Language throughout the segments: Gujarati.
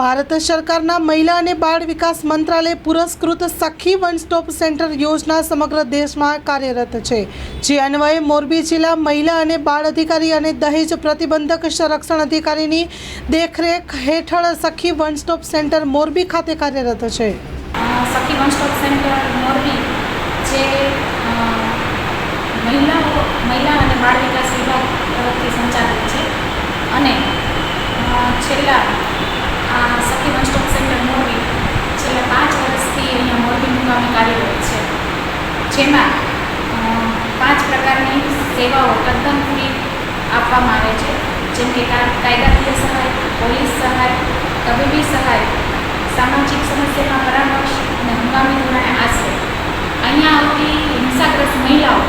ભારત સરકારના મહિલા અને બાળ વિકાસ મંત્રાલય પુરસ્કૃત સખી વન સ્ટોપ સેન્ટર યોજના સમગ્ર દેશમાં કાર્યરત છે. જે અન્વયે મોરબી જિલ્લા મહિલા અને બાળ અધિકારી અને દહેજ પ્રતિબંધક સંરક્ષણ અધિકારીની દેખરેખ હેઠળ સખી વન સ્ટોપ સેન્ટર મોરબી ખાતે કાર્યરત છે. સખી વન સ્ટોપ સેન્ટર મોરબી જે અ, મહિલાઓ મહિલા અને બાળ વિકાસ વિભાગ તરફથી સંચાલિત છે અને અ, છેલ્લા આ સખી વન સ્ટોપ સેન્ટર મોરબી છેલ્લા પાંચ વર્ષથી અહીંયા મોરબી મુકામે કાર્યરત છે જેમાં પાંચ પ્રકારની સેવાઓ તદ્દન ફ્રી આપવામાં આવે છે. જેમ કે કાયદાકીય સહાય, પોલીસ સહાય, તબીબી સહાય, સામાજિક સમસ્યામાં પરામર્શ અને હંગામી ધોરણે આશરે. અહીંયા આવતી હિંસાગ્રસ્ત મહિલાઓ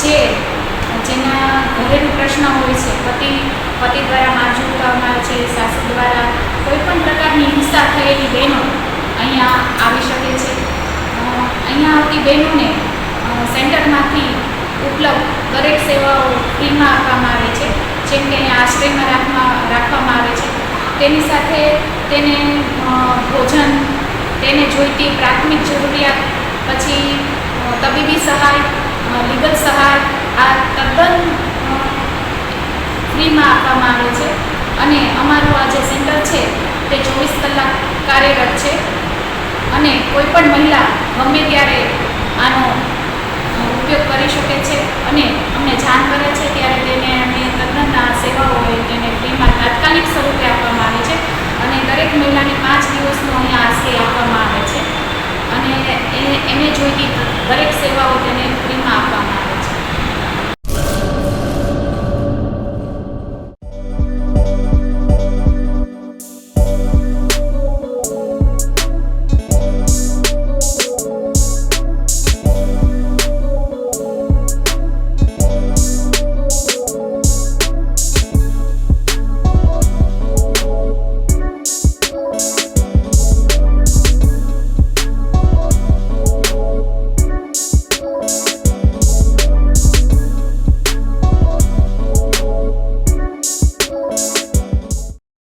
છે, જેના ઘરેલું પ્રશ્ન હોય છે, પતિ પતિ દ્વારા મારઝૂડ કરવામાં છે, સાસુ દ્વારા કોઈપણ પ્રકારની હિંસા થયેલી બહેનો અહીંયા આવી શકે છે. અહીંયા આવતી બહેનોને અ, ઉપલબ્ધ દરેક સેવાઓ ફ્રીમાં આપવામાં આવે છે જેમ કે અહીંયા આશ્રયમાં રાખવા રાખવામાં આવે છે. તેની સાથે તેને ભોજન તેને જોઈતી પ્રાથમિક જરૂરિયાત પછી તબીબી સહાય લીગલ સહાય આ તદ્દન ફ્રીમાં આપવામાં આવે છે. અને અમારું આ જે સેન્ટર છે તે ચોવીસ કલાક કાર્યરત છે. અને કોઈ પણ મહિલા ગમે ત્યારે આનો કરી શકે છે. અને અમને જાણ કરે છે ત્યારે તેને અમે તદ્દનના સેવાઓ હોય તેને ફ્રીમાં તાત્કાલિક સ્વરૂપે આપવામાં આવે છે. અને દરેક મહિલાને પાંચ દિવસનો અહીંયા આશ્રય આપવામાં આવે છે. અને એને જોઈતી દરેક સેવાઓ